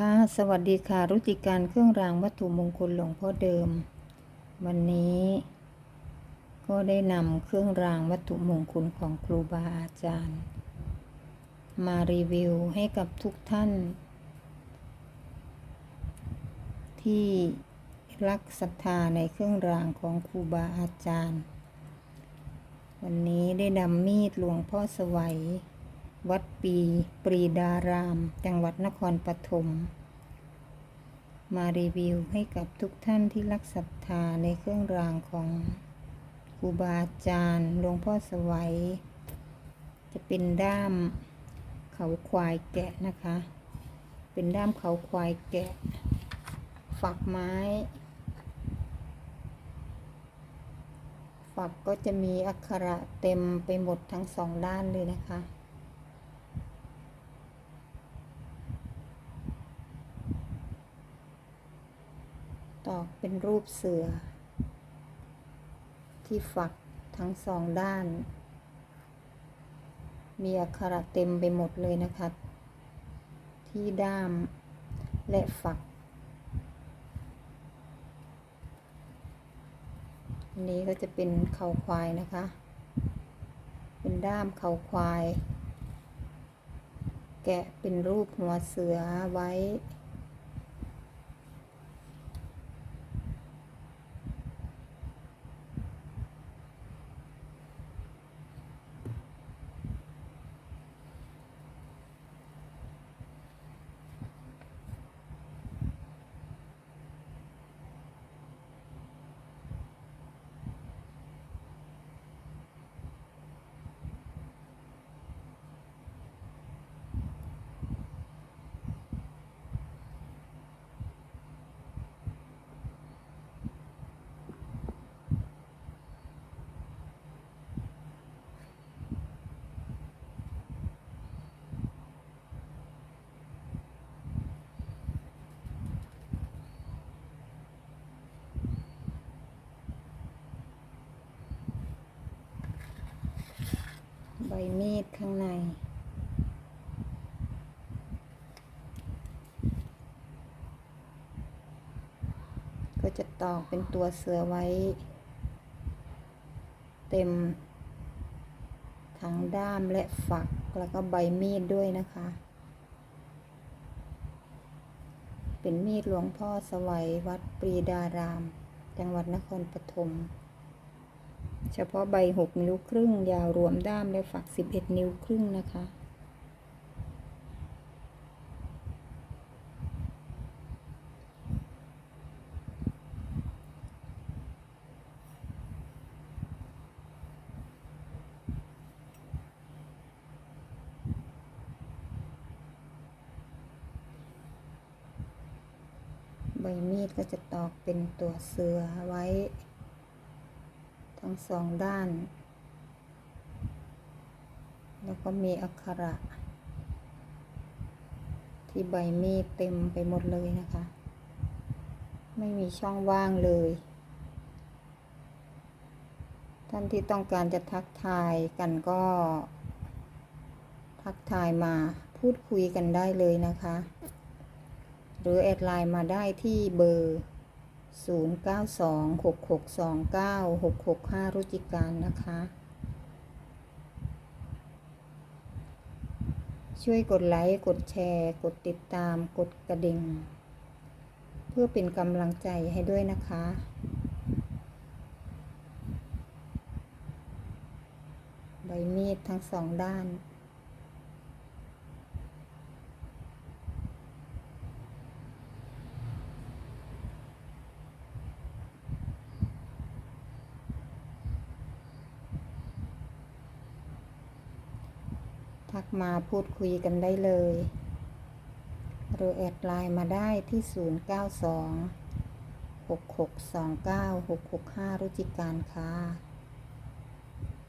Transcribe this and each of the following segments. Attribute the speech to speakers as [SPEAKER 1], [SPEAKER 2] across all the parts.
[SPEAKER 1] ค่ะ สวัสดีค่ะ รุติการเครื่องรางวัตถุมงคลหลวงพ่อเดิม วันนี้ ก็ได้นำเครื่องรางวัตถุมงคลของครูบาอาจารย์ มารีวิวให้กับทุกท่าน ที่รักศรัทธาในเครื่องรางของครูบาอาจารย์ วันนี้ได้นำมีดหลวงพ่อสวัย วัดปีปรีดาราม จังหวัดนครปฐม มารีวิวให้กับทุกท่านที่รักศรัทธาในเครื่องรางของครูบาอาจารย์หลวงพ่อสวัย จะเป็นด้ามเขาควายแกะนะคะ เป็นด้ามเขาควายแกะ ฝักไม้ ฝักก็จะมีอักขระเต็มไปหมดทั้งสองด้านเลยนะคะ ตอกเป็นรูปเสือ ที่ฝักทั้งสองด้าน มีอักขระเต็มไปหมดเลยนะคะ ที่ด้ามและฝัก อันนี้ก็จะเป็นเข่าควายนะคะ เป็นด้ามเข่าควาย แกะเป็นรูปหัวเสือไว้ ใบมีดข้างใน ก็จะตอกเป็นตัวเสือไว้ เต็ม ทั้งด้ามและฝักแล้วก็ใบมีดด้วยนะคะ เป็นมีดหลวงพ่อสวัยวัดปรีดาราม จังหวัดนครปฐม เฉพาะใบ 6 นิ้วครึ่ง ยาวรวมด้ามและฝัก 11 นิ้วครึ่งนะคะใบมีดก็จะตอกเป็นตัวเสือไว้ ทั้งสองด้าน แล้วก็มีอักขระ ที่ใบมีดเต็มไปหมดเลยนะคะ ไม่มีช่องว่างเลย ท่านที่ต้องการจะทักทายกันก็ ทักทายมาพูดคุยกันได้เลยนะคะ หรือแอดไลน์มาได้ที่เบอร์ 0926629665 รุจิการนะคะ ช่วยกดไลค์ กดแชร์ กดติดตาม กดกระดิ่ง เพื่อเป็นกำลังใจให้ด้วยนะคะ ใบมีดทั้งสองด้าน มาพูดคุยกันได้เลย หรือแอดไลน์มาได้ที่ 092 6629 665 รุจิการค่ะ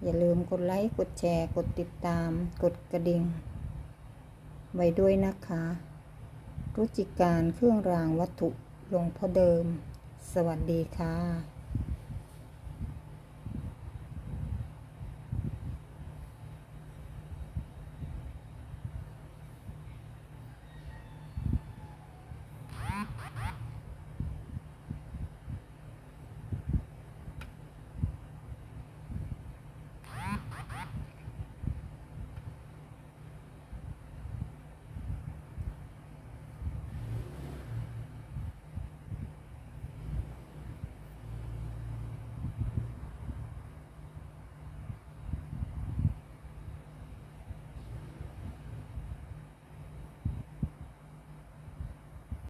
[SPEAKER 1] อย่าลืมกดไลค์ กดแชร์ กดติดตาม กดกระดิ่ง ไว้ด้วยนะคะ รุจิการเครื่องรางวัตถุหลวงพ่อเดิม สวัสดีค่ะ